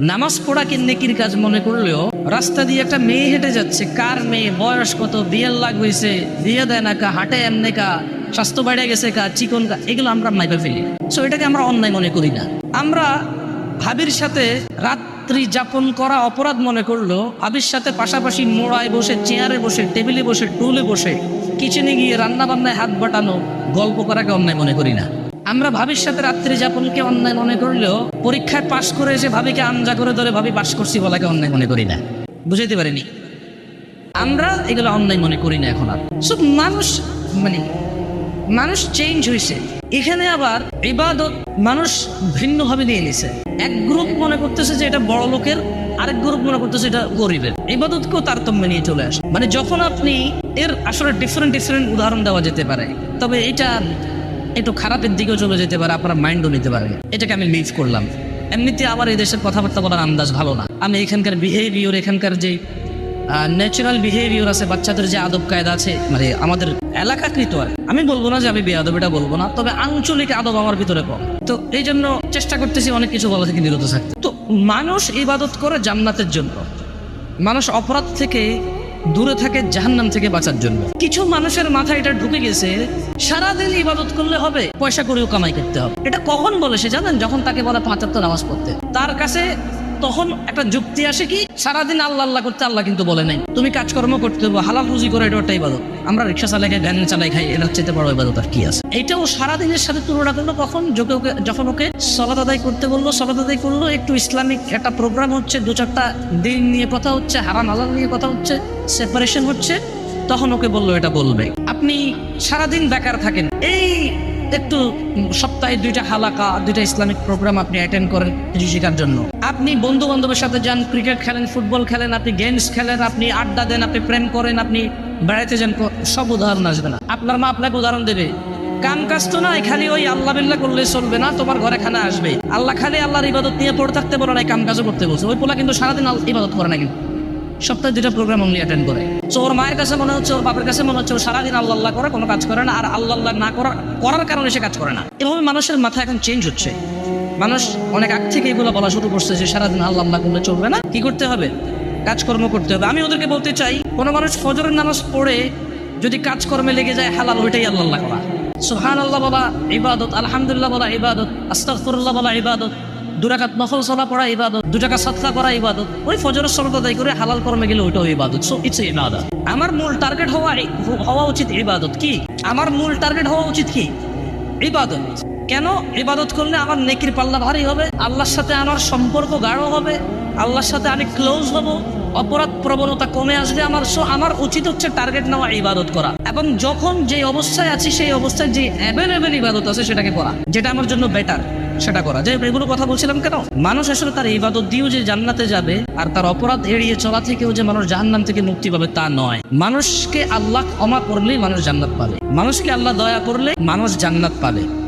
নামাজ পড়াকে নেকির কাজ মনে করলেও রাস্তা দিয়ে একটা মেয়ে হেঁটে যাচ্ছে। কার মেয়ে? বয়স কত? বিয়ের লাগ হয়েছে বিয়ে দেয় না কা? হাটে এমনি কা? স্বাস্থ্য বেড়ে গেছে কা? চিকন কা? এগুলো আমরা মাইপে ফেলি। সো এটাকে আমরা অন্যায় মনে করি না। আমরা ভাবির সাথে রাত্রি যাপন করা অপরাধ মনে করল। ভাবির সাথে পাশাপাশি মোড়ায় বসে, চেয়ারে বসে, টেবিলে বসে, টুলে বসে, কিচেনে গিয়ে রান্না বান্নায় হাত বাটানো, গল্প করাকে অন্যায় মনে করি না। আমরা ভাবির সাথে রাত্রি যাপনকে অন্যায় মনে করলেও পরীক্ষায় পাশ করে এসে ভাবিকে আমজা করে ধরে ভাবি পাশ করছি বলাকে অন্যায় মনে করি না। বুঝাইতে পারিনি। আমরা এগুলো অন্যায় মনে করি না এখন আর। সব মানুষ মানে মানুষ চেঞ্জ হয়েছে এখানে আবার ইবাদত মানুষ ভিন্নভাবে নিয়ে নিছে। এক গ্রুপ মনে করতেছে যে এটা বড় লোকের, আরেক গ্রুপ মনে করতেছে এটা গরিবের। ইবাদতকেও তারতম্য নিয়ে চলে আসে। মানে যখন আপনি এর আসলে ডিফারেন্ট ডিফারেন্ট উদাহরণ দেওয়া যেতে পারে, তবে এটা একটু খারাপের দিকেও চলে যেতে পারে, আপনার মাইন্ডও নিতে পারে। এটাকে আমি লিভ করলাম। এমনিতে আমার এই দেশের কথাবার্তা বলার আন্দাজ ভালো না। আমি এখানকার বিহেভিয়র এখানকার যে ন্যাচারাল বিহেভিয়র আছে, বাচ্চাদের যে আদব কায়দা আছে মানে আমাদের এলাকাকৃত আর আমি বলব না যে আমি বেয়াদব এটা বলব না, তবে আঞ্চলিক আদব আমার ভিতরে কম। তো এই জন্য চেষ্টা করতেছি অনেক কিছু বলা থেকে নিরত থাকতে। তো মানুষ ইবাদত করে জান্নাতের জন্য। মানুষ অপরাধ থেকে দূরে থাকে জাহান্নাম থেকে বাঁচার জন্য। কিছু মানুষের মাথা এটা ঢুকে গেছে, সারাদিন ইবাদত করলে হবে, পয়সা করেও কামাই করতে হবে। এটা কখন বলে সে জানেন? যখন তাকে বলে পাঁচাত্তর নামাজ পড়তে। তার কাছে তখন একটা যুক্তি আসে কি, সারাদিন আল্লাহ আল্লাহ করতে আল্লাহ কিন্তু বলে নাই। তুমি কাজকর্ম করতে হবে, হালাল রুজি করে এটা একটা ইবাদত। আমরা রিক্সা চালাই খাই ভ্যান চালাই খাই এটা হচ্ছে বড় ইবাদত আর কি আছে? এটাও সারাদিনের সাথে তুলনা করল, কখন যখন ওকে সলাত আদায় করতে বলল, সলাত আদায় করল, একটু ইসলামিক একটা প্রোগ্রাম হচ্ছে, দু চারটা দিন নিয়ে কথা হচ্ছে, হারাম হালাল নিয়ে কথা হচ্ছে সেপারেশন হচ্ছে, তখন ওকে বলল, এটা বলবে। আপনি সারাদিন বেকার থাকেন। এই একটু সপ্তাহে দুইটা হালাকা, দুইটা ইসলামিক প্রোগ্রাম আপনি অ্যাটেন্ড করেন কিছু শেখার জন্য। আপনি বন্ধু বান্ধবের সাথে যান, ক্রিকেট খেলেন, ফুটবল খেলেন, আপনি গেমস খেলেন, আপনি আড্ডা দেন, আপনি প্রেম করেন, আপনি বেড়াইতে যান সব উদাহরণ আসবে না। আপনার মা আপনাকে উদাহরণ দেবে, কাম কাজ তো নাই, খালি ওই আল্লাহ বিল্লাহ করলে চলবে না, তোমার ঘরে খানা আসবে। আল্লাহ খালি আল্লাহর ইবাদত নিয়ে পড়ে থাকতে বলে না কাম কাজও করতে বলছে। ওই পোলা কিন্তু সারাদিন ইবাদত করে না কিন্তু। সপ্তাহে দুটা প্রোগ্রাম অনলি অ্যাটেন্ড করে। তো ওর মায়ের কাছে মনে হচ্ছে ওর বাপের কাছে মনে হচ্ছে ও সারাদিন আল্লাহ আল্লাহ করে, কোনো কাজ করে না, আর আল্লাহ আল্লাহ না করার করার কারণে সে কাজ করে না। এভাবে মানুষের মাথা এখন চেঞ্জ হচ্ছে। মানুষ অনেক আগ থেকে এগুলো বলা শুরু করছে যে সারাদিন আল্লাহ আল্লাহ করলে চলবে না। কি করতে হবে? কাজকর্ম করতে হবে। আমি ওদেরকে বলতে চাই, কোনো মানুষ ফজরের নামাজ পড়ে যদি কাজকর্মে লেগে যায়, হালাল ওইটাই আল্লাহ করা। সুহান আল্লাহ বলা ইবাদত, আলহামদুলিল্লাহ বলা ইবাদত, আস্তাগফিরুল্লাহ বলা ইবাদত। দুরাকাত নফল সলা পড়া ইবাদত দু টাকা সৎকা করা ইবাদত, ওই ফজরের সলাত আদায় করে হালাল কর্মে গেলে ওইটাও ইবাদত। সো ইটস ইবাদত আমার মূল টার্গেট হওয়া হওয়া উচিত ইবাদত কি? আমার মূল টার্গেট হওয়া উচিত কি? ইবাদত। কেন? ইবাদত করলে আমার নেকির পাল্লা ভারী হবে, আল্লাহর সাথে আমার সম্পর্ক গাঢ় হবে, আল্লাহর সাথে আমি ক্লোজ হব, অপরাধ প্রবণতা কমে আসবে আমার। সো আমার উচিত হচ্ছে টার্গেট নেওয়া ইবাদত করা। এবং যখন যে অবস্থায় আছি, সেই অবস্থায় যে অ্যাভেলেবেল ইবাদত আছে, সেটাকে করা যেটা আমার জন্য বেটার সেটা করা। যে এগুলো কথা বলছিলাম কেন? মানুষ আসলে তার ইবাদত দিয়েও যে জান্নাতে যাবে আর তার অপরাধ এড়িয়ে চলা থেকেও যে মানুষ জাহান্নাম থেকে মুক্তি পাবে তা নয়। মানুষকে আল্লাহ ক্ষমা করলেই মানুষ জান্নাত পাবে। মানুষকে আল্লাহ দয়া করলে মানুষ জান্নাত পাবে।